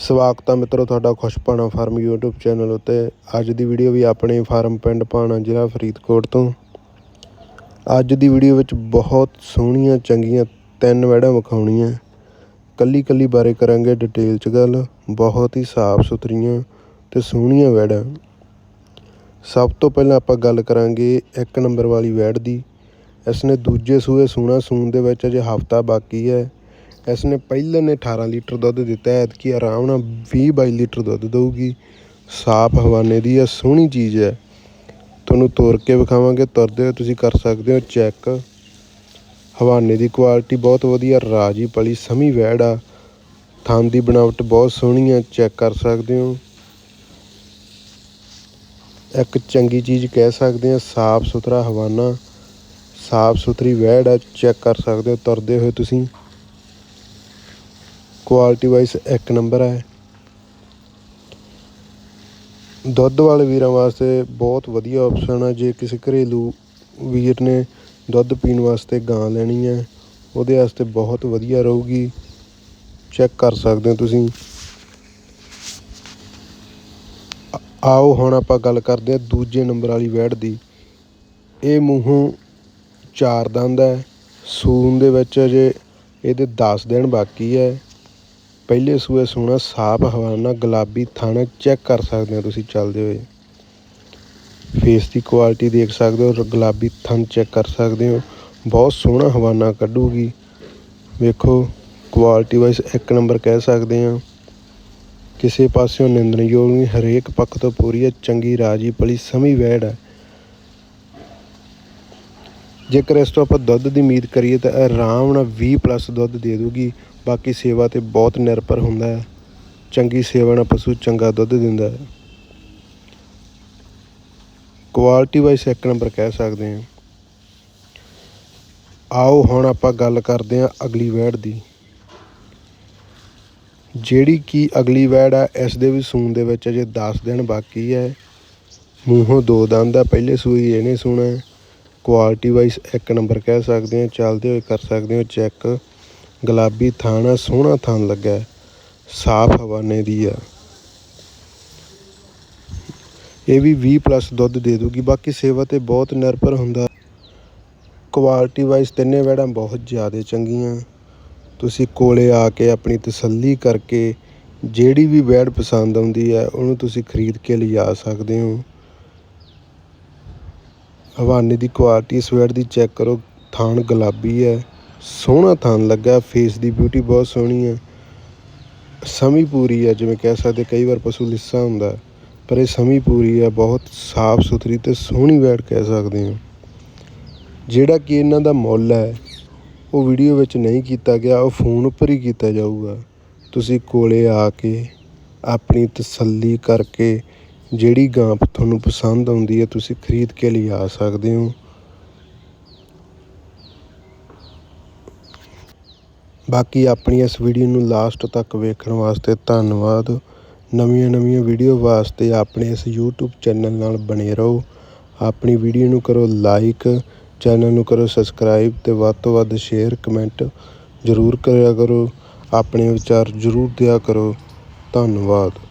ਸਵਾਗਤ ਹੈ ਮਿੱਤਰੋ ਤੁਹਾਡਾ ਖੁਸ਼ਪਾਣਾ ਫਾਰਮ YouTube ਚੈਨਲ ਉੱਤੇ। ਅੱਜ ਦੀ ਵੀਡੀਓ ਵੀ ਆਪਣੇ ਫਾਰਮ ਪਿੰਡ ਪਾਣਾ ਜ਼ਿਲ੍ਹਾ ਫਰੀਦਕੋਟ ਤੋਂ। ਅੱਜ ਦੀ ਵੀਡੀਓ ਵਿੱਚ ਬਹੁਤ ਸੋਹਣੀਆਂ, ਚੰਗੀਆਂ ਤਿੰਨ ਵੈੜਾਂ ਵਿਖਾਉਣੀਆਂ। ਕੱਲੀ ਕੱਲੀ ਬਾਰੇ ਕਰਾਂਗੇ ਡਿਟੇਲ 'ਚ ਗੱਲ। ਬਹੁਤ ਹੀ ਸਾਫ਼ ਸੁਥਰੀਆਂ ਤੇ ਸੋਹਣੀਆਂ ਵੈੜਾਂ ਸਭ ਤੋਂ ਪਹਿਲਾਂ ਆਪਾਂ ਗੱਲ ਕਰਾਂਗੇ ਇੱਕ ਨੰਬਰ ਵਾਲੀ ਵੈੜ ਦੀ। ਇਸ ਨੇ ਦੂਜੇ ਸੂਏ ਸੂਣਾ ਸੂਣ ਦੇ ਵਿੱਚ ਅਜੇ ਹਫਤਾ ਬਾਕੀ ਹੈ। ਇਸ ਨੇ ਪਹਿਲਾਂ ਨੇ 18 ਲੀਟਰ ਦੁੱਧ ਦਿੱਤਾ ਹੈ ਐਤਕੀ ਆਰਾਮ ਨਾਲ 20 22 ਲੀਟਰ ਦੁੱਧ ਦਊਗੀ। ਸਾਫ਼ ਹਵਾਨੇ ਦੀ ਆ ਸੋਹਣੀ ਚੀਜ਼ ਹੈ। ਤੁਹਾਨੂੰ ਤੋਰ ਕੇ ਵਿਖਾਵਾਂਗੇ, ਤੁਰਦੇ ਹੋਏ ਤੁਸੀਂ ਕਰ ਸਕਦੇ ਹੋ ਚੈੱਕ। ਹਵਾਨੇ ਦੀ ਕੁਆਲਿਟੀ ਬਹੁਤ ਵਧੀਆ, ਰਾਜੀ ਪਲੀ, ਸਮੀ ਵੈੜ ਆ। ਥਣ ਦੀ ਬਣਾਵਟ ਬਹੁਤ ਸੋਹਣੀ ਆ, ਚੈੱਕ ਕਰ ਸਕਦੇ ਹੋ। ਇੱਕ ਚੰਗੀ ਚੀਜ਼ ਕਹਿ ਸਕਦੇ ਹਾਂ ਸਾਫ਼ ਸੁਥਰਾ ਹਵਾਨਾ, ਸਾਫ਼ ਸੁਥਰੀ ਵੈੜ ਆ, ਚੈੱਕ ਕਰ ਸਕਦੇ ਹੋ, ਤੁਰਦੇ ਹੋਏ ਤੁਸੀਂ। ਕੁਆਲਿਟੀ ਵਾਈਜ਼ ਇੱਕ ਨੰਬਰ ਹੈ। ਦੁੱਧ ਵਾਲੇ ਵੀਰਾਂ ਵਾਸਤੇ ਬਹੁਤ ਵਧੀਆ ਆਪਸ਼ਨ ਹੈ ਜੇ ਕਿਸੇ ਘਰੇਲੂ ਵੀਰ ਨੇ ਦੁੱਧ ਪੀਣ ਵਾਸਤੇ ਗਾਂ ਲੈਣੀ ਹੈ, ਉਹਦੇ ਵਾਸਤੇ ਬਹੁਤ ਵਧੀਆ ਰਹੂਗੀ। ਚੈੱਕ ਕਰ ਸਕਦੇ ਹੋ ਤੁਸੀਂ। ਆਓ ਹੁਣ ਆਪਾਂ ਗੱਲ ਕਰਦੇ ਹਾਂ ਦੂਜੇ ਨੰਬਰ ਵਾਲੀ ਵੈੜ ਦੀ। ਇਹ ਮੂੰਹੋਂ ਚਾਰ ਦੰਦ ਹੈ ਸੂਨ ਦੇ ਵਿੱਚ ਅਜੇ ਇਹਦੇ 10 ਦਿਨ ਬਾਕੀ ਹੈ। ਪਹਿਲੇ ਸੂਏ ਸੋਹਣਾ ਸਾਫ਼ ਹਵਾਨਾ ਗੁਲਾਬੀ ਥਣ ਚੈੱਕ ਕਰ ਸਕਦੇ ਹੋ ਤੁਸੀਂ ਚੱਲਦੇ ਹੋਏ। ਫੇਸ ਦੀ ਕੁਆਲਿਟੀ ਦੇਖ ਸਕਦੇ ਹੋ, ਗੁਲਾਬੀ ਥਣ ਚੈੱਕ ਕਰ ਸਕਦੇ ਹੋ। ਬਹੁਤ ਸੋਹਣਾ ਹਵਾਨਾ ਕੱਢੂਗੀ। ਵੇਖੋ ਕੁਆਲਿਟੀ ਵਾਈਜ਼ ਇੱਕ ਨੰਬਰ ਕਹਿ ਸਕਦੇ ਹਾਂ। ਕਿਸੇ ਪਾਸਿਓਂ ਨਿੰਦਣਯੋਗ ਨਹੀਂ, ਹਰੇਕ ਪੱਖ ਤੋਂ ਪੂਰੀ ਹੈ, ਚੰਗੀ ਰਾਜੀ ਪਲੀ ਸਮੀ ਵੈੜ ਹੈ। ਜੇਕਰ ਇਸ ਤੋਂ ਆਪਾਂ ਦੁੱਧ ਦੀ ਉਮੀਦ ਕਰੀਏ ਤਾਂ ਆਰਾਮ ਨਾਲ 20 ਪਲੱਸ ਦੁੱਧ ਦੇ ਦੂਗੀ, ਬਾਕੀ ਸੇਵਾ ਤੇ ਬਹੁਤ ਨਿਰਭਰ ਹੁੰਦਾ ਹੈ। ਚੰਗੀ ਸੇਵਾ ਨਾਲ ਪਸ਼ੂ ਚੰਗਾ ਦੁੱਧ ਦਿੰਦਾ ਹੈ। ਕੁਆਲਿਟੀ ਵਾਈਜ਼ ਇੱਕ ਨੰਬਰ ਕਹਿ ਸਕਦੇ ਹਾਂ। ਆਓ ਹੁਣ ਆਪਾਂ ਗੱਲ ਕਰਦੇ ਹਾਂ ਅਗਲੀ ਵੈੜ ਦੀ। ਜਿਹੜੀ ਕਿ ਅਗਲੀ ਵੈੜ ਆ, ਇਸ ਦੇ ਵੀ ਸੂਣ ਦੇ ਵਿੱਚ ਅਜੇ 10 ਦਿਨ ਬਾਕੀ ਹੈ। ਮੂੰਹੋਂ ਦੋ ਦੰਦ ਆ, ਪਹਿਲੇ ਸੂਈ ਇਹਨੇ ਸੂਣਾ ਕੁਆਲਿਟੀ ਵਾਈਜ਼ ਇੱਕ ਨੰਬਰ ਕਹਿ ਸਕਦੇ ਹਾਂ ਚੱਲਦੇ ਹੋਏ ਕਰ ਸਕਦੇ ਹੋ ਚੈੱਕ ਗੁਲਾਬੀ ਥਣ ਆ ਸੋਹਣਾ ਥਣ ਲੱਗਾ ਹੈ, ਸਾਫ਼ ਹਵਾਨੇ ਦੀ ਆ। ਇਹ ਵੀ 20 ਪਲੱਸ ਦੁੱਧ ਦੇ ਦੂਗੀ ਬਾਕੀ ਸੇਵਾ ਤੇ ਬਹੁਤ ਨਿਰਭਰ ਹੁੰਦਾ। ਕੁਆਲਿਟੀ ਵਾਈਜ਼ ਤਿੰਨੇ ਵੈੜਾਂ ਬਹੁਤ ਜ਼ਿਆਦਾ ਚੰਗੀਆਂ। ਤੁਸੀਂ ਕੋਲੇ ਆ ਕੇ ਆਪਣੀ ਤਸੱਲੀ ਕਰਕੇ ਜਿਹੜੀ ਵੀ ਵੈੜ ਪਸੰਦ ਆਉਂਦੀ ਹੈ ਉਹਨੂੰ ਤੁਸੀਂ ਖਰੀਦ ਕੇ ਲਿਜਾ ਸਕਦੇ ਹੋ। ਹਵਾਨੇ ਦੀ ਕੁਆਲਿਟੀ ਇਸ ਵੈੜ ਦੀ ਚੈੱਕ ਕਰੋ ਥਣ ਗੁਲਾਬੀ ਹੈ, ਸੋਹਣਾ ਥਣ ਲੱਗਾ ਫੇਸ ਦੀ ਬਿਊਟੀ ਬਹੁਤ ਸੋਹਣੀ ਹੈ। ਸਮੀ ਪੂਰੀ ਹੈ, ਜਿਵੇਂ ਕਹਿ ਸਕਦੇ, ਕਈ ਵਾਰ ਪਸ਼ੂ ਲਿੱਸਾ ਹੁੰਦਾ, ਪਰ ਇਹ ਸਮੀ ਪੂਰੀ ਹੈ, ਬਹੁਤ ਸਾਫ਼ ਸੁਥਰੀ ਤੇ ਸੋਹਣੀ ਵੈਟ ਕਹਿ ਸਕਦੇ ਹਾਂ। ਜਿਹੜਾ ਕਿ ਇਹਨਾਂ ਦਾ ਮੁੱਲ ਹੈ, ਉਹ ਵੀਡੀਓ ਵਿੱਚ ਨਹੀਂ ਕੀਤਾ ਗਿਆ, ਉਹ ਫੋਨ ਉੱਪਰ ਹੀ ਕੀਤਾ ਜਾਊਗਾ। ਤੁਸੀਂ ਕੋਲੇ ਆ ਕੇ ਆਪਣੀ ਤਸੱਲੀ ਕਰਕੇ ਜਿਹੜੀ ਗਾਂ ਤੁਹਾਨੂੰ ਪਸੰਦ ਆਉਂਦੀ ਹੈ, ਤੁਸੀਂ ਖਰੀਦ ਕੇ ਲਿਆ ਸਕਦੇ ਹੋ। ਬਾਕੀ ਆਪਣੀ ਇਸ ਵੀਡੀਓ ਨੂੰ ਲਾਸਟ ਤੱਕ ਵੇਖਣ ਵਾਸਤੇ ਧੰਨਵਾਦ। ਨਵੀਆਂ ਨਵੀਆਂ ਵੀਡੀਓ ਵਾਸਤੇ ਆਪਣੇ ਇਸ YouTube ਚੈਨਲ ਨਾਲ ਬਣੇ ਰਹੋ। ਆਪਣੀ ਵੀਡੀਓ ਨੂੰ ਕਰੋ ਲਾਈਕ, ਚੈਨਲ ਨੂੰ ਕਰੋ ਸਬਸਕ੍ਰਾਈਬ ਤੇ ਵੱਧ ਤੋਂ ਵੱਧ ਸ਼ੇਅਰ, ਕਮੈਂਟ ਜ਼ਰੂਰ ਕਰਿਆ ਕਰੋ। ਆਪਣੇ ਵਿਚਾਰ ਜ਼ਰੂਰ ਦਿਆ ਕਰੋ। ਧੰਨਵਾਦ।